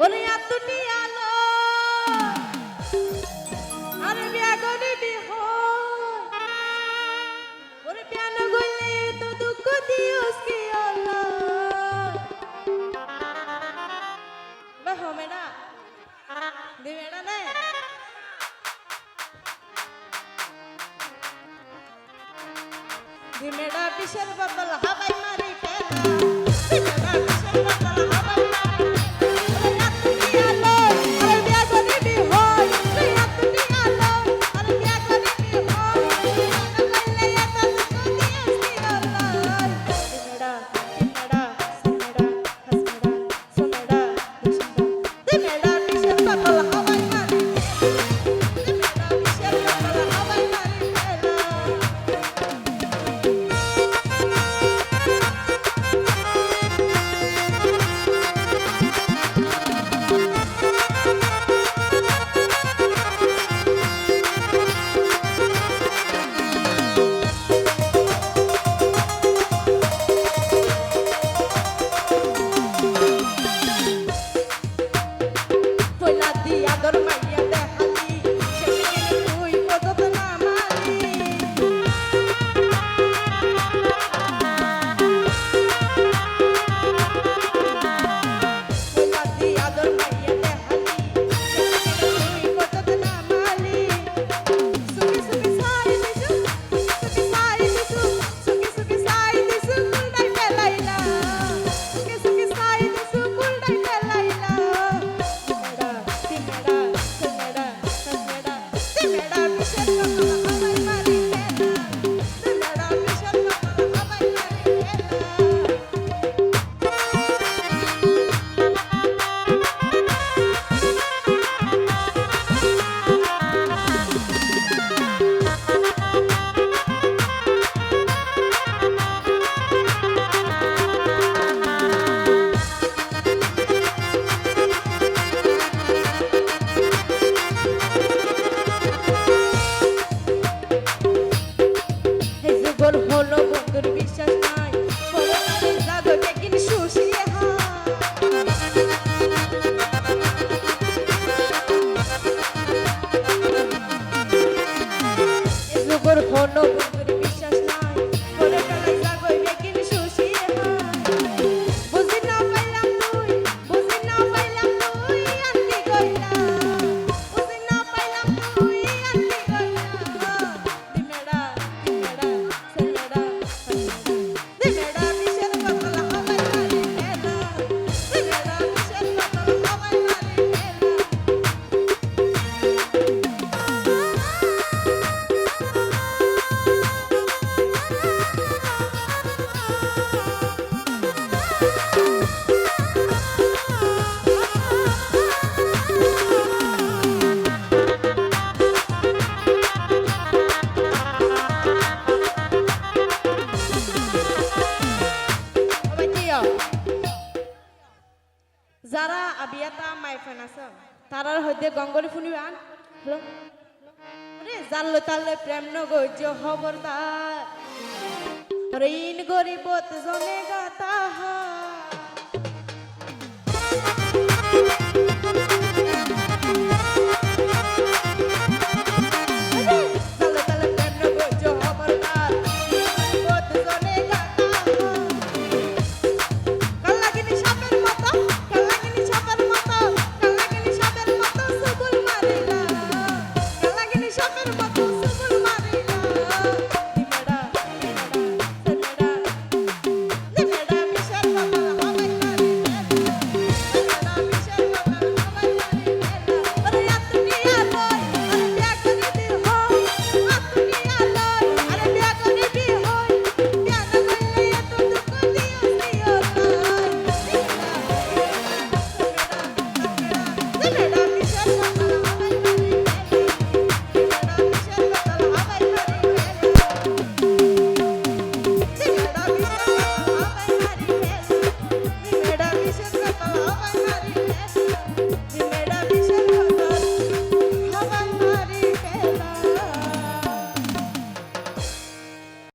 বলে, এতটি আলো, আরে ব্যাগরে বিহ ওরে প্যান গলে তো দুঃখ দিওস কি আলো। বা হবে না? দিবে না না? धिमेड़ा पिशर बदल हवाई मारी पेला Thank you. করব নবী যারা আবিয়াতা মাইফেন আছে। তারার হইতে গঙ্গলি ফুনি আন। জানলো তালে প্রেম নগজ খবরদার ঋণ গরিবত জনে গাতা হয়।